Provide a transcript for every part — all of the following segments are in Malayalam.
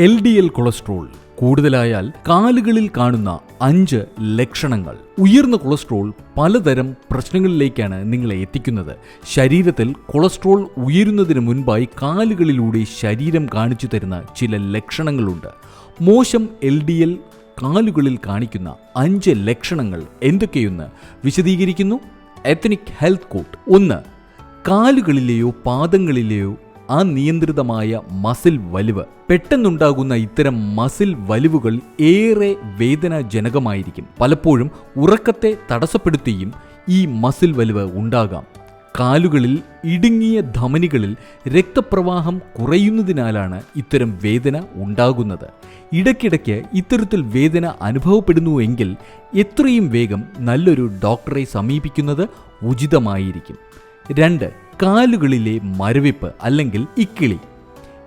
എൽ ഡി എൽ കൊളസ്ട്രോൾ കൂടുതലായാൽ കാലുകളിൽ കാണുന്ന അഞ്ച് ലക്ഷണങ്ങൾ. ഉയർന്ന കൊളസ്ട്രോൾ പലതരം പ്രശ്നങ്ങളിലേക്കാണ് നിങ്ങളെ എത്തിക്കുന്നത്. ശരീരത്തിൽ കൊളസ്ട്രോൾ ഉയരുന്നതിന് മുൻപായി കാലുകളിലൂടെ ശരീരം കാണിച്ചു തരുന്ന ചില ലക്ഷണങ്ങളുണ്ട്. മോശം എൽ ഡി എൽ കാലുകളിൽ കാണിക്കുന്ന അഞ്ച് ലക്ഷണങ്ങൾ എന്തൊക്കെയെന്ന് വിശദീകരിക്കുന്നു. എത്തനിക് ഹെൽത്ത് കോട്ട് ഒന്ന് കാലുകളിലെയോ പാദങ്ങളിലെയോ അനിയന്ത്രിതമായ മസിൽ വലിവ്. പെട്ടെന്നുണ്ടാകുന്ന ഇത്തരം മസിൽ വലിവുകൾ ഏറെ വേദനാജനകമായിരിക്കും. പലപ്പോഴും ഉറക്കത്തെ തടസ്സപ്പെടുത്തിയും ഈ മസിൽ വലിവ് ഉണ്ടാകാം. കാലുകളിൽ ഇടുങ്ങിയ ധമനികളിൽ രക്തപ്രവാഹം കുറയുന്നതിനാലാണ് ഇത്തരം വേദന ഉണ്ടാകുന്നത്. ഇടയ്ക്കിടയ്ക്ക് ഇത്തരത്തിൽ വേദന അനുഭവപ്പെടുന്നുവെങ്കിൽ എത്രയും വേഗം നല്ലൊരു ഡോക്ടറെ സമീപിക്കുന്നത് ഉചിതമായിരിക്കും. രണ്ട് കാലുകളിലെ മരവിപ്പ് അല്ലെങ്കിൽ ഇക്കിളി.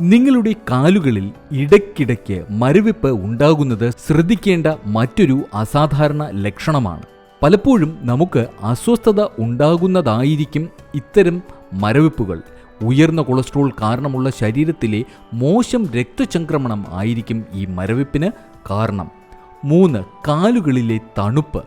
നിങ്ങളുടെ കാലുകളിൽ ഇടയ്ക്കിടയ്ക്ക് മരവിപ്പ് ഉണ്ടാകുന്നത് ശ്രദ്ധിക്കേണ്ട മറ്റൊരു അസാധാരണ ലക്ഷണമാണ്. പലപ്പോഴും നമുക്ക് അസ്വസ്ഥത ഉണ്ടാകുന്നതായിരിക്കും ഇത്തരം മരവിപ്പുകൾ. ഉയർന്ന കൊളസ്ട്രോൾ കാരണമുള്ള ശരീരത്തിലെ മോശം രക്തചംക്രമണം ആയിരിക്കും ഈ മരവിപ്പിന് കാരണം. മൂന്ന് കാലുകളിലെ തണുപ്പ്.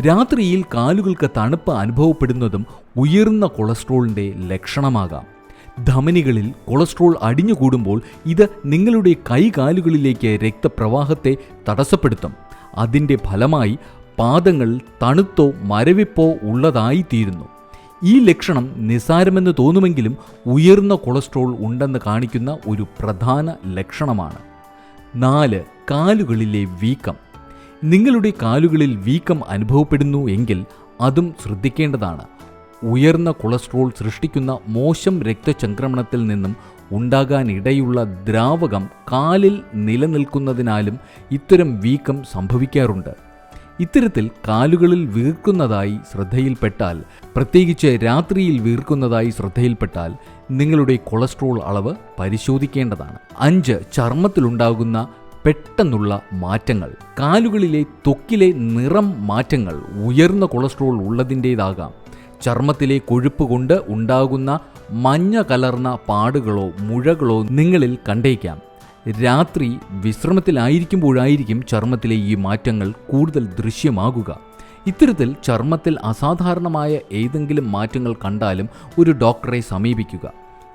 രാത്രിയിൽ കാലുകൾക്ക് തണുപ്പ് അനുഭവപ്പെടുന്നതും ഉയർന്ന കൊളസ്ട്രോളിന്റെ ലക്ഷണമാകാം. ധമനികളിൽ കൊളസ്ട്രോൾ അടിഞ്ഞുകൂടുമ്പോൾ ഇത് നിങ്ങളുടെ കൈകാലുകളിലേക്ക് രക്തപ്രവാഹത്തെ തടസ്സപ്പെടുത്തും. അതിന്റെ ഫലമായി പാദങ്ങൾ തണുത്തോ മരവിപ്പോ ഉള്ളതായിത്തീരുന്നു. ഈ ലക്ഷണം നിസാരമെന്ന് തോന്നുമെങ്കിലും ഉയർന്ന കൊളസ്ട്രോൾ ഉണ്ടെന്ന് കാണിക്കുന്ന ഒരു പ്രധാന ലക്ഷണമാണ്. നാല് കാലുകളിലെ വീക്കം. നിങ്ങളുടെ കാലുകളിൽ വീക്കം അനുഭവപ്പെടുന്നു എങ്കിൽ അതും ശ്രദ്ധിക്കേണ്ടതാണ്. ഉയർന്ന കൊളസ്ട്രോൾ സൃഷ്ടിക്കുന്ന മോശം രക്തചംക്രമണത്തിൽ നിന്നും ഉണ്ടാകാനിടയുള്ള ദ്രാവകം കാലിൽ നിലനിൽക്കുന്നതിനാലും ഇത്തരം വീക്കം സംഭവിക്കാറുണ്ട്. ഇത്തരത്തിൽ കാലുകളിൽ വീർക്കുന്നതായി ശ്രദ്ധയിൽപ്പെട്ടാൽ പ്രത്യേകിച്ച് രാത്രിയിൽ വീർക്കുന്നതായി ശ്രദ്ധയിൽപ്പെട്ടാൽ നിങ്ങളുടെ കൊളസ്ട്രോൾ അളവ് പരിശോധിക്കേണ്ടതാണ്. അഞ്ച് ചർമ്മത്തിലുണ്ടാകുന്ന പെട്ടെന്നുള്ള മാറ്റങ്ങൾ കാലുകളിലെ ത്വക്കിലെ നിറം മാറ്റങ്ങൾ ഉയർന്ന കൊളസ്ട്രോൾ ഉള്ളതിന്റേതാകാം. ചർമ്മത്തിലെ കൊഴുപ്പ് കൊണ്ട് ഉണ്ടാകുന്ന മഞ്ഞ കലർന്ന പാടുകളോ മുഴകളോ നിങ്ങളിൽ കണ്ടേക്കാം. രാത്രി വിശ്രമത്തിലായിരിക്കുമ്പോഴായിരിക്കും ചർമ്മത്തിലെ ഈ മാറ്റങ്ങൾ കൂടുതൽ ദൃശ്യമാകുക. ഇത്തരത്തിൽ ചർമ്മത്തിൽ അസാധാരണമായ ഏതെങ്കിലും മാറ്റങ്ങൾ കണ്ടാലും ഒരു ഡോക്ടറെ സമീപിക്കുക.